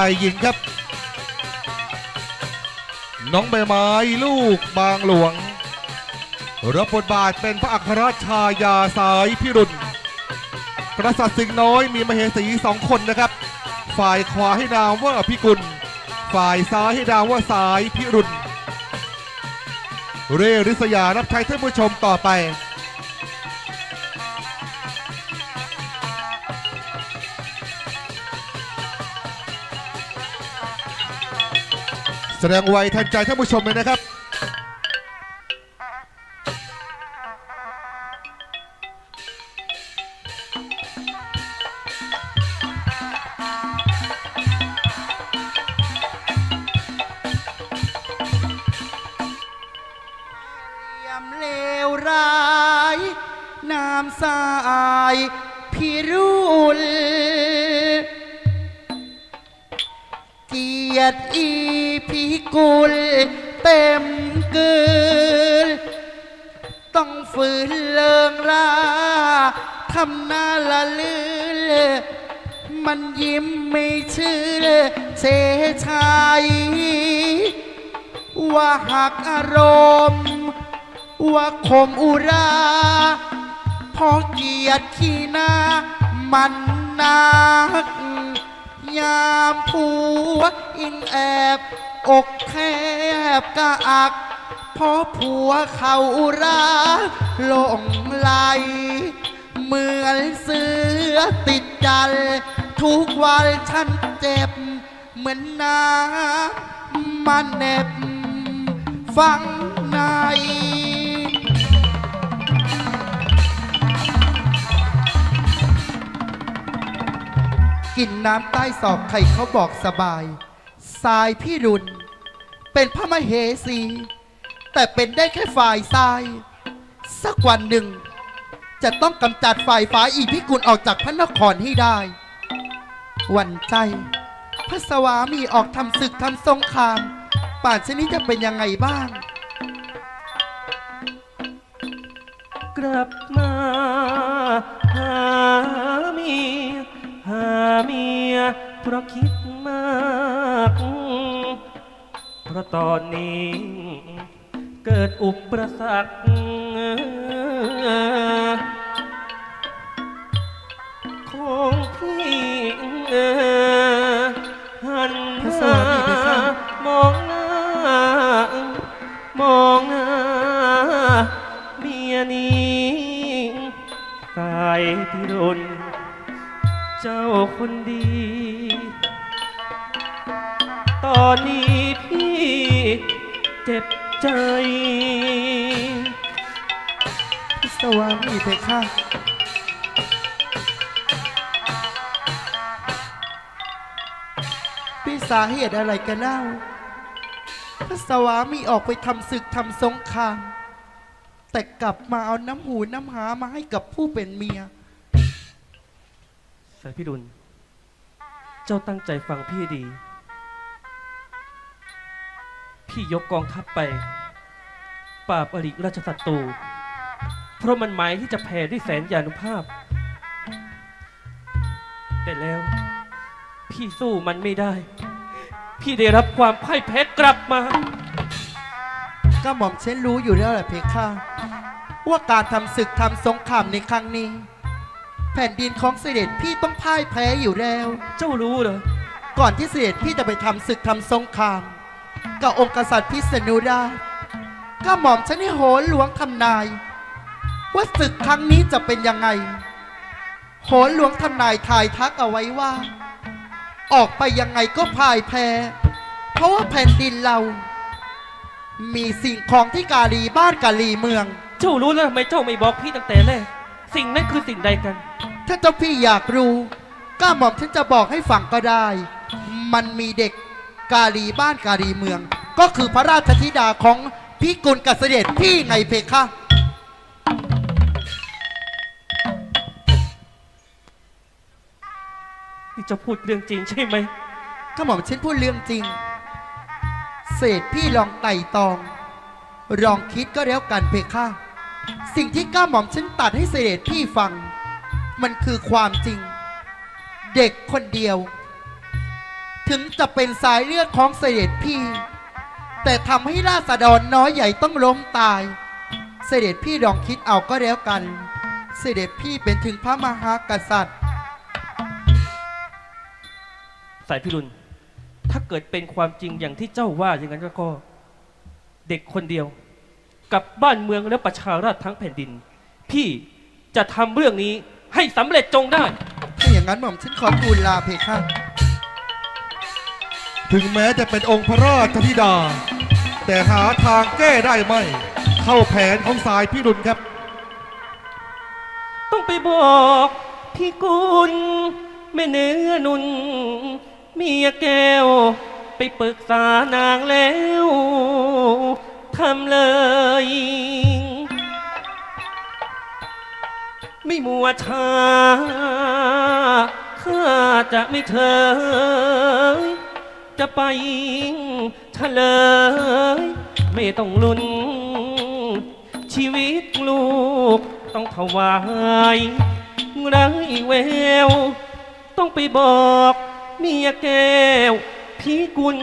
ฝ่ายหญิงครับ น้องใบไม้ลูกบางหลวงรับบทบาทเป็นพระอัครชายาสายพิรุณกษัตริย์สิงห์น้อยมีมเหสีสองคนนะครับ ฝ่ายขวาให้นามว่าพิกุล ฝ่ายซ้ายให้นามว่าสายพิรุณเรริษยารับใช้ท่านผู้ชมต่อไป สดงไวทันใจท่านผู้ชมเลยนะครับเหลี่ยมเลวร้าย น้ำสาย พิรุ กียรติอีพิกุลเต็มเกินต้องฝืนเลิงราทำหน้าละลือมันยิ้มไม่ชื่อเชชัยว่าหักอารมณ์ ว่าคมอุราเพอเกียรติขี้หน้ามันนัก ยามผัวอิงแอบ อกแคบกะอัก เพราะผัวเขารักหลงไหลเหมือนเสือติดจันทุกวันฉันเจ็บ เหมือนน้ำมันเน็บ ฟังใน กินน้ำใต้ศอกใครเขาบอกสบาย สายพี่รุน เป็นพระมเหสี แต่เป็นได้แค่ฝ่ายซ้าย สักวันหนึ่ง จะต้องกำจัดฝ่ายฟ้าอีพิกุลออกจากพระนครให้ได้ หวันใจ พระสวามีออกทำศึกทำสงคราม ป่านชนี้จะเป็นยังไงบ้าง กลับมาหาเมีย เมีย เพราะคิดมาก เพราะตอนนี้ เกิดอุปสรรคของพี่ เจ็บใจพระสวามีเพคะพี่สาเหตุอะไรกันเล่าพระสวามีออกไปทำศึกทำสงคราม แต่กลับมาเอาน้ำหูน้ำหามาให้กับผู้เป็นเมีย สายพิรุณเจ้าตั้งใจฟังพี่ดี พี่ยกกองทัพไป ปราบอริราชศัตรู เพราะมันหมายที่จะแผ่ด้วยแสนยานุภาพ แต่แล้ว พี่สู้มันไม่ได้ พี่ได้รับความพ่ายแพ้กลับมา ก็หม่อมเช่นรู้อยู่แล้วแหละเพคะว่าการทำศึกทำสงครามในครั้งนี้ แผ่นดินของเสด็จพี่ต้องพ่ายแพ้อยู่แล้ว เจ้ารู้เหรอ ก่อนที่เสด็จพี่จะไปทำศึกทำสงคราม กับองค์กษัตริย์พิษณุราชก็หม่อมฉันให้โหนหลวงทำนาย ว่าศึกครั้งนี้จะเป็นยังไง โหนหลวงทำนายทายทักเอาไว้ว่า ออกไปยังไงก็พ่ายแพ้ เพราะว่าแผ่นดินเรา มีสิ่งของที่กาลีบ้านกาลีเมือง เจ้ารู้แล้วทำไมเจ้าไม่บอกพี่ตั้งแต่แรกสิ่งนั้นคือสิ่งใดกัน ถ้าเจ้าพี่อยากรู้ก็หม่อมฉันจะบอกให้ฟังก็ได้ มันมีเด็ก กาลีบ้านกาลีเมือง ก็คือพระราชธิดาของพี่กุลกับเสด็จพี่ไงเพคะนี่เจะพูดเรื่องจริงใช่ไหมก็หม่อมฉันพูดเรื่องจริงเสด็จพี่ลองไต่ตอง ลองคิดก็แล้วกันเพคะ สิ่งที่ก้าหม่อมฉันตัดให้เสด็จพี่ฟัง มันคือความจริง เด็กคนเดียว ถึงจะเป็นสายเลือดของเสด็จพี่ แต่ทำให้ราษฎรน้อยใหญ่ต้องล้มตาย เสด็จพี่ลองคิดเอาก็แล้วกัน เสด็จพี่เป็นถึงพระมหากษัตริย์ สายพิรุณ ถ้าเกิดเป็นความจริงอย่างที่เจ้าว่าอย่างนั้นก็ เด็กคนเดียว กับบ้านเมืองและประชาราษฎร์ทั้งแผ่นดิน พี่จะทำเรื่องนี้ให้สำเร็จจงได้ ถ้าอย่างนั้นหม่อมฉันขอทูลลาเพคะ ถึงแม้จะเป็นองค์พระราชธิดา แต่หาทางแก้ได้ไหมเข้าแผนของสายพิรุณครับ ต้องไปบอกพี่กุลแม่เนื้อนุนเมียแก้ว ไปปรึกษานางแล้วทำเลย ไม่มัวช้าข้าจะไม่เถย จะไปเฉลย ไม่ต้องลุ้น ชีวิตลูกต้องถวายไรแวว ต้องไปบอกเมียแก้วพี่กุล